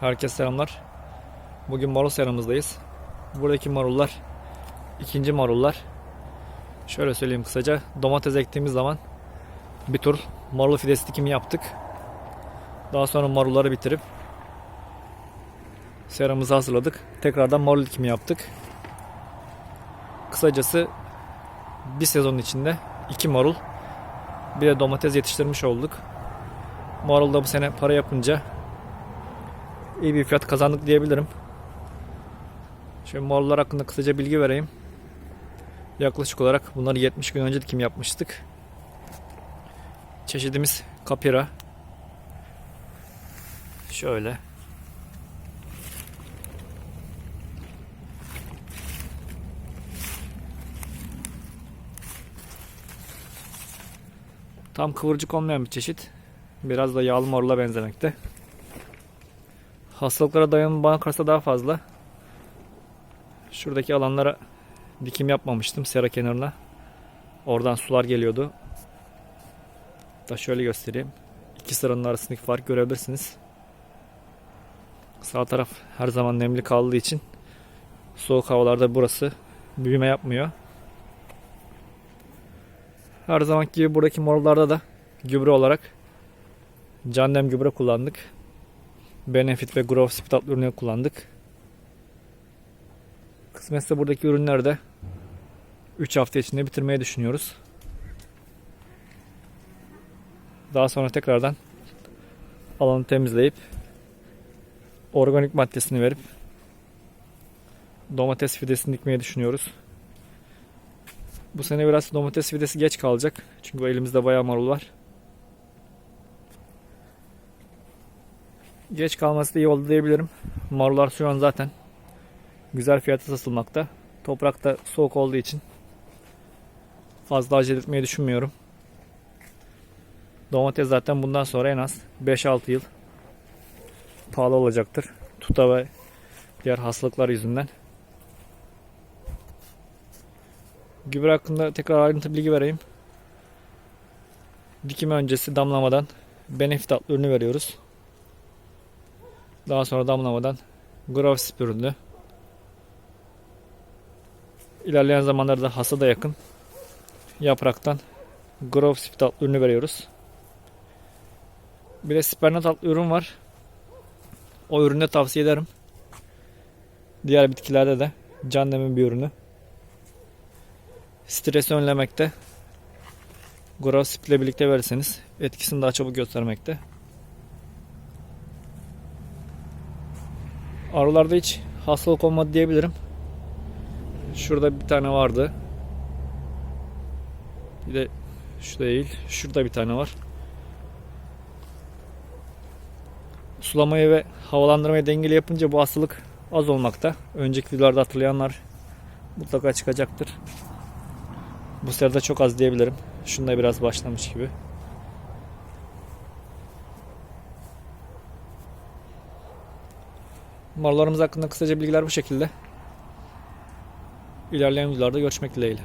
Herkese selamlar. Bugün marul seramızdayız. Buradaki marullar ikinci marullar. Şöyle söyleyeyim kısaca. Domates ektiğimiz zaman bir tur marul fidesi dikimi yaptık. Daha sonra marulları bitirip seramızı hazırladık. Tekrardan marul dikimi yaptık. Kısacası bir sezon içinde iki marul bir de domates yetiştirmiş olduk. Marul da bu sene para yapınca iyi bir fiyat kazandık diyebilirim. Şimdi marullar hakkında kısaca bilgi vereyim. Yaklaşık olarak bunları 70 gün önce dikim yapmıştık. Çeşidimiz kapira. Şöyle. Tam kıvırcık olmayan bir çeşit. Biraz da yağlı marula benzemekte. Hastalıklara dayanımı bana kalırsa daha fazla. Şuradaki alanlara dikim yapmamıştım sera kenarına. Oradan sular geliyordu. Da şöyle göstereyim. İki sıranın arasındaki fark görebilirsiniz. Sağ taraf her zaman nemli kaldığı için soğuk havalarda burası büyüme yapmıyor. Her zamanki gibi buradaki morullarda da gübre olarak Candem gübre kullandık. Benefit ve Grove Speed adlı ürünleri kullandık. Kısmetse buradaki ürünleri de 3 hafta içinde bitirmeyi düşünüyoruz. Daha sonra tekrardan alanı temizleyip organik maddesini verip domates fidesini dikmeyi düşünüyoruz. Bu sene biraz domates fidesi geç kalacak. Çünkü elimizde bayağı marul var. Geç kalması da iyi oldu diyebilirim. Marullar şu an zaten güzel fiyata satılmakta. Toprak da soğuk olduğu için fazla acele etmeyi düşünmüyorum. Domates zaten bundan sonra en az 5-6 yıl pahalı olacaktır. Tuta ve diğer hastalıklar yüzünden. Gübre hakkında tekrar ayrıntı bilgi vereyim. Dikim öncesi damlamadan Benefit adlı ürünü veriyoruz. Daha sonra damlamadan Grovsip ürünü. İlerleyen zamanlarda hasada yakın yapraktan Grovsip adlı ürünü veriyoruz. Bir de Spernat adlı ürün var. O ürünü de tavsiye ederim. Diğer bitkilerde de Cannem'in bir ürünü. Stresi önlemekte. Grovsip ile birlikte verirseniz etkisini daha çabuk göstermekte. Arılarda hiç hastalık olmadı diyebilirim. Şurada bir tane vardı. Bir de şu değil. Şurada bir tane var. Sulamayı ve havalandırmayı dengeli yapınca bu hastalık az olmakta. Önceki videolarda hatırlayanlar mutlaka çıkacaktır. Bu sırada çok az diyebilirim. Şunda biraz başlamış gibi. Marlarımız hakkında kısaca bilgiler bu şekilde. İlerleyen videolarda görüşmek dileğiyle.